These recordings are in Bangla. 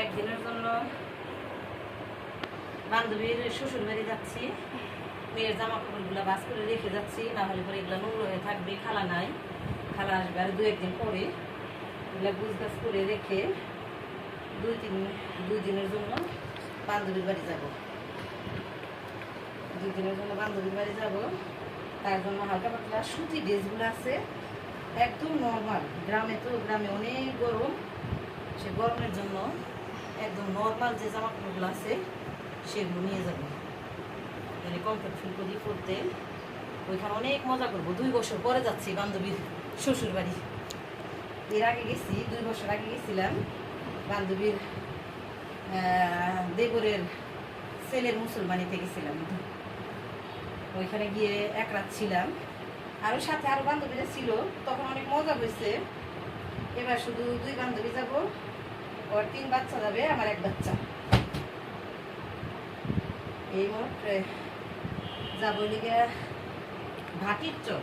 একদিনের জন্য বান্ধবীর শ্বশুর বাড়ি যাচ্ছি। মেয়ের জামা কাপড়গুলো বাস করে রেখে যাচ্ছি, না হলে পরে এগুলো নোংরা হয়ে থাকবে, খালা নাই। খালা আসবে আর দু একদিন পরে। এগুলো গুছ গাছ করে রেখে দুই তিন, দুই দিনের জন্য বান্ধবীর বাড়ি যাব। দুই দিনের জন্য বান্ধবীর বাড়ি যাব। তার জন্য হালকা পাতলা সুতি ড্রেসগুলো আছে। একদম নর্মাল গ্রামে তো গ্রামে অনেক গরম। সে গরমের জন্য একদম নর্মাল যে জামা কাপড়গুলো আছে, সেগুলো নিয়ে যাব। মানে কমফোর্ট ফিল করি করতে ওইখানে অনেক মজা করব। দুই বছর পরে যাচ্ছি বান্ধবীর শ্বশুর বাড়ি এর আগে গেছি, দুই বছর আগে গেছিলাম বান্ধবীর দেবরের ছেলের মুসলমানিতে গেছিলাম। ওইখানে গিয়ে এক রাত ছিলাম। আরও সাথে আরও বান্ধবীরা ছিল, তখন অনেক মজা হয়েছে। এবার শুধু দুই বান্ধবী যাব। ওর তিন বাচ্চা যাবে, আমার এক বাচ্চা। এই মোট যাব লিগে ভাটির চর।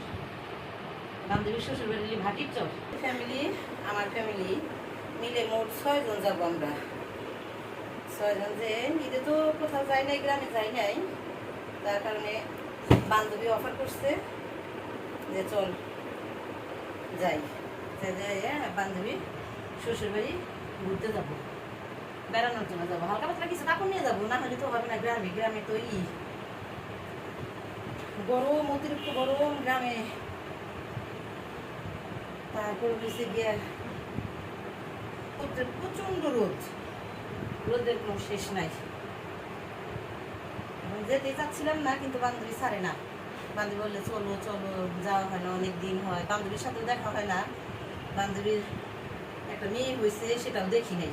বান্ধবীর শ্বশুর বাড়ি ভাটির চর। ফ্যামিলি আমার ফ্যামিলি মিলে মোট ছয়জন যাব আমরা। ছয়জন যে ঈদে তো কোথাও যাই নাই, গ্রামে যাই নাই। তার কারণে বান্ধবী অফার করছে যে চল যাই। যাই বান্ধবী শ্বশুর বাড়ি ঘুরতে যাব। বেড়ানোর জন্য যাব। হালকা পাতলা কিছু কাপড় নিয়ে যাব। না হলে তো হবে না গ্রামে। গ্রামে তো ই। গরম, অতিরিক্ত গরম গ্রামে। তারপর হয়েছে গিয়ে প্রচণ্ড রোদ। রোদের কোনো শেষ নাই। যেতে চাচ্ছিলাম না, কিন্তু বান্ধবী ছাড়ে না। বান্ধবী বললে, চলো চলো, যাওয়া হয় না, অনেক দিন হয়। বান্ধবীর সাথেও দেখা হয় না। বান্ধবীর একটা মেয়ে হয়েছে সেটাও দেখি নাই।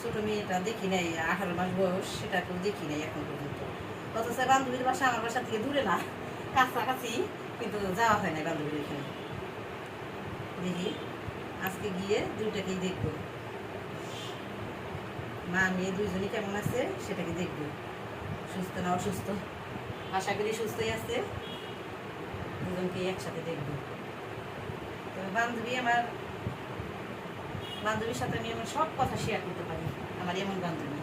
ছোট মেয়েটা দেখি নাই, আঠারো মাস বয়স, সেটাকেও দেখি নাই এখন পর্যন্ত। অথচ বান্ধবীর বাসা আমার বাসা থেকে দূরে না, কাছাকাছি, কিন্তু যাওয়া হয় না বান্ধবীর এখানে। দেখি, আজকে গিয়ে দুইটাকেই দেখব। মা, মেয়ে দুইজনই কেমন আছে, সেটাকে দেখব। সুস্থ না অসুস্থ? আশা করি সুস্থই আছে। দুজনকে একসাথে দেখব। বান্ধবী আমার বান্ধবীর সাথে আমি আমার সব কথা শেয়ার করতে পারি। আমার এমন বান্ধবী।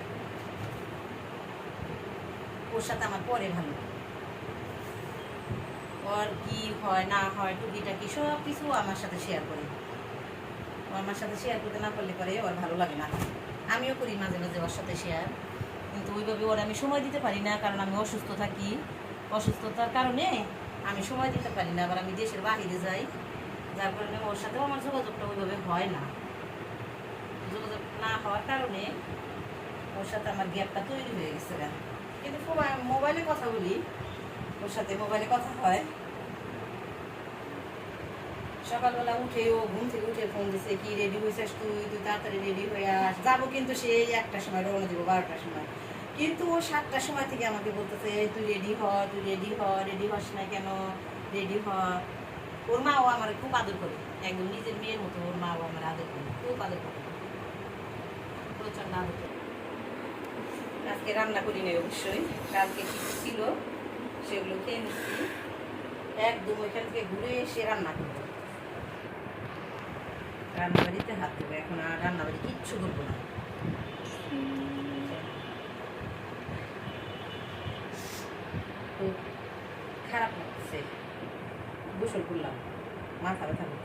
ওর সাথে আমার পরে ভালো। ওর কি হয়, না হয়, টুকিটাকি সব কিছু আমার সাথে শেয়ার করে। ও আমার সাথে শেয়ার করতে না পারলে পরে ওর ভালো লাগে না। আমিও করি মাঝে মাঝে ওর সাথে শেয়ার কিন্তু ওইভাবে ওর আমি সময় দিতে পারি না, কারণ আমি অসুস্থ থাকি। অসুস্থতার কারণে আমি সময় দিতে পারি না, আবার আমি দেশের বাহিরে যাই। যার কারণে ওর সাথেও আমার যোগাযোগটা ওইভাবে হয় না। যোগাযোগ না হওয়ার কারণে ওর সাথে আমার গ্যাপটা তৈরি হয়ে গেছে গা। কিন্তু মোবাইলে কথা বলি, ওর সাথে মোবাইলে কথা হয়। সকালবেলা উঠে ও ঘুম থেকে উঠে ফোন দিছে, কি রেডি হয়েছিস তুই? তুই তাড়াতাড়ি রেডি হয়ে আস। যাব কিন্তু সেই একটার সময়, রওনা দিব বারোটার সময়। কিন্তু ও সাতটার সময় থেকে আমাকে বলতেছে, "এই তুই রেডি হ, তুই রেডি হ রেডি হস না কেন? রেডি হ। ওর মাও আমার খুব আদর করে, একদম নিজের মেয়ের মতো ওর মাও আমার আদর করে, খুব আদর করে। আদর করে আজকে রান্না করি নাই অবশ্যই। কালকে কিছু ছিল সেগুলো খেয়ে নিচ্ছি। একদম ওইখান থেকে ঘুরে এসে রান্না করব। রান্নাবাড়িতে হাত দেবো এখন আর রান্নাবাড়ি কিচ্ছু করব না। খারাপ লাগছে। গোসল করলাম। মাথা ব্যথা করতেছে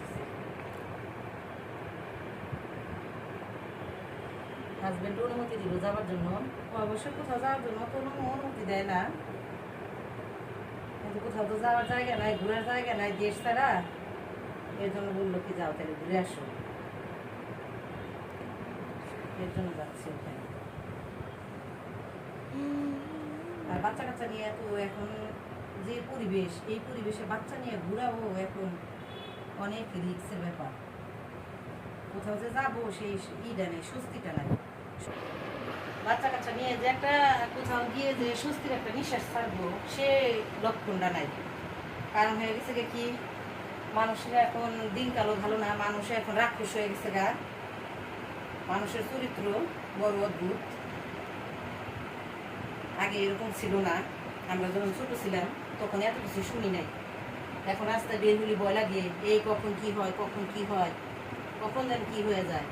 হাজবেন্ড অনুমতি দিল যাওয়ার জন্য। ও অবশ্য কোথাও যাওয়ার জন্য কোনো অনুমতি দেয় না। কিন্তু কোথাও তো যাওয়ার জায়গা নাই, ঘোরার জায়গা নাই দেশ ছাড়া। এর জন্য বলল কি, যাও তাহলে ঘুরে আসো। এর জন্য যাচ্ছি ওখানে। আর বাচ্চা কাচ্চা নিয়ে তো এখন যে পরিবেশ, এই পরিবেশে বাচ্চা নিয়ে ঘোরাবো এখন অনেক রিক্সের ব্যাপার। কোথাও যে যাব সেই ইটা নেই, স্বস্তিটা নাই। বাচ্চা কাচ্চা নিয়ে যে একটা কোথাও গিয়ে যে স্বস্তির একটা নিঃশ্বাস ছাড়বো, সে লক্ষণটা নাই। কারণ হয়ে গেছে কি, মানুষের এখন দিনকালও ভালো না মানুষের এখন রাক্ষস হয়ে গেছে গা। মানুষের চরিত্র বড় অদ্ভুত। আগে এরকম ছিল না। আমরা যখন ছোট ছিলাম, তখন এত কিছু শুনি নাই। এখন আস্তে বের হলি ভয় লাগে এই কখন কি হয়, কখন কি হয়, কখন যেন কি হয়ে যায়।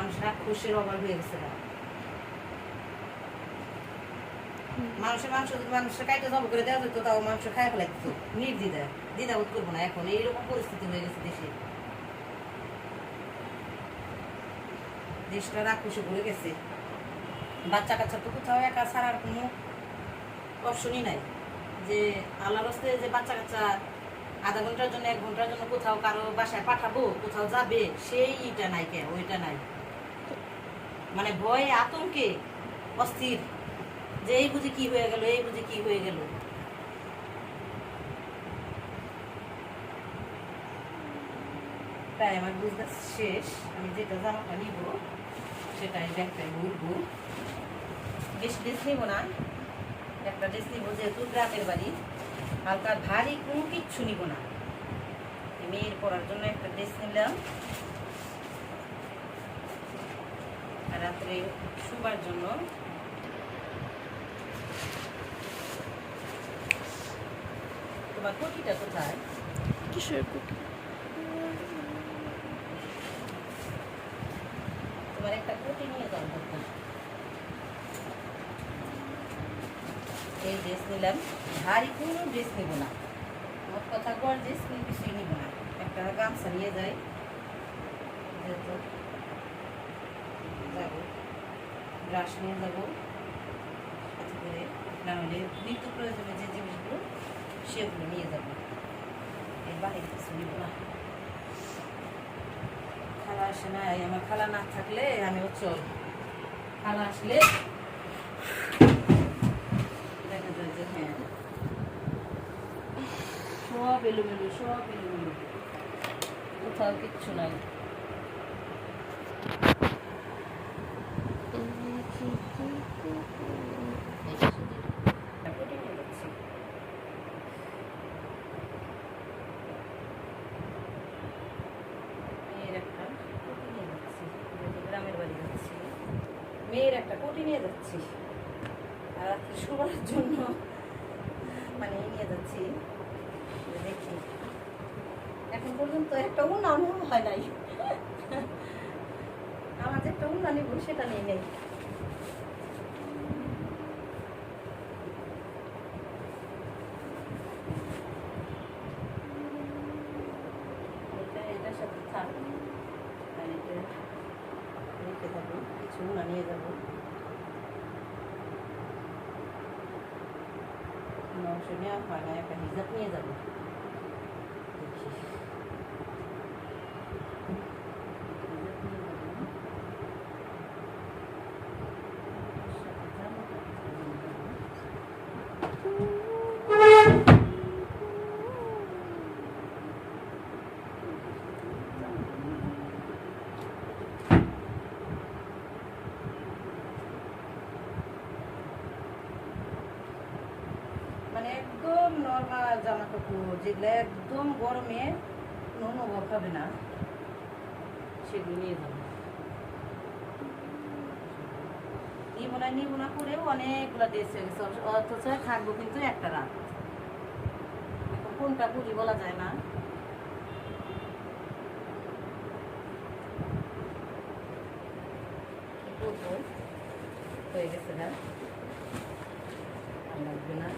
মানুষ রাক্ষসের অভাব হয়ে গেছে মানুষের মাংস মানুষের কাইটে জব করে দেওয়া যেত তাও মাংস খাই দ্বিধাবোধ করব না এখন এইরকম পরিস্থিতি হয়ে গেছে দেশে। দেশটা রাক্ষসে ভরে গেছে। বাচ্চা কাচ্চা তো কোথাও একা ছাড়ার কোনো অপশনই নাই। যে আল্লাহর হস্তে যে বাচ্চা কাচ্চা আধা ঘণ্টার জন্য এক ঘণ্টার জন্য কোথাও কারও বাসায় পাঠাবো কোথাও যাবে সেই ইটা নাই কেন ওইটা নাই। মানে ভয়ে, আতঙ্কে, অস্থির, যে এই বুঝি কি হয়ে গেল, এই বুঝি কি হয়ে গেল। তাই আমার বুঝতে শেষ, আমি যেটা জামাটা নিব, সেটাই ব্যাগটাই ঘুরবো বেশি ড্রেস নিব না, একটা ড্রেস নিব যেহেতু গ্রামের বাড়ি, হালকা ভারী কোনো কিচ্ছু নিব না। মেয়ের পড়ার জন্য একটা ড্রেস নিলাম আর রাত্রে শুবার জন্য। তোমার কোটিটা কোথায়? কিসের কুটি তোমার একটা কোটি নিয়ে যাও দরকার এই ড্রেস নিলাম। ভারী কোনো ড্রেস নেব না। মোট কথা গড় ড্রেস কোনো কিছুই নিব না। একটা গামছা নিয়ে যাই। যেহেতু যাব ব্রাশ নিয়ে যাব করে না হলে নিত্য প্রয়োজনে যে জিনিসগুলো সেগুলো নিয়ে যাব। এই বাড়ির কিছু নিব না। খালা আসে না আমার খালা না থাকলে আমি চল খালা আসলে দেখা যায় যে হ্যাঁ। সব এলোমেলো সব এলোমেলো। কোথাও কিচ্ছু নাই এই যে শুধু একটা কোটি নিয়ে যাচ্ছি। মেয়ের একটা কোটি নিয়ে যাচ্ছি। আর রাত্রে শোবার জন্য মানে নিয়ে যাচ্ছি। দেখি এখন পর্যন্ত একটা উন্নয়ন হয় নাই। আমার যে একটা উন্নয়ন সেটা নিয়ে নেই এটা এটার সাথে থাক আর এটা রেখে যাব কিছু না নিয়ে যাব মাংস নেওয়া হয় না একটা হিজাব নিয়ে যাব দেখি হিজাব নিয়ে যাব। সাথে জামাটা নিয়ে যাব। মানে নর্মাল জামা কাপড় যেগুলো একদম গরমে অনুভব হবে না, সেগুলো নিয়ে যাব। নিব না নিব না করেও অনেকগুলো ড্রেস হয়ে গেছে, অথচ- থাকব কিন্তু একটা রাত। কোনটা পুরি বলা যায় না। হয়ে গেছে না। লাগবে না।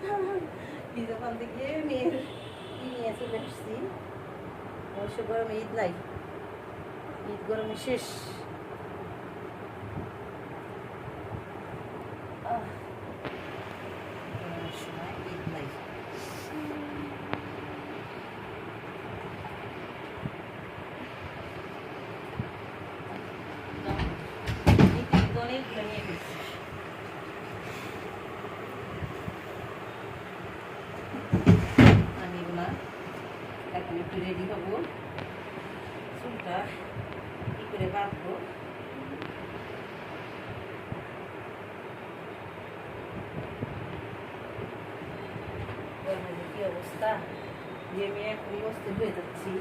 দোকান থেকে মেয়ের নিয়ে চলে আসছি। অবশ্য গরম ঈদ নাই। ঈদ গরমে শেষ আহ, গরমের সময় ঈদ নাই ঈদ ঈদ অনেকগুলো নিয়ে ফেলছি আমি এগুলা এখন একটু রেডি হব। চুলটা কি করে বাঁধবো? কি অবস্থা? যে আমি এখন অস্থির হয়ে যাচ্ছি।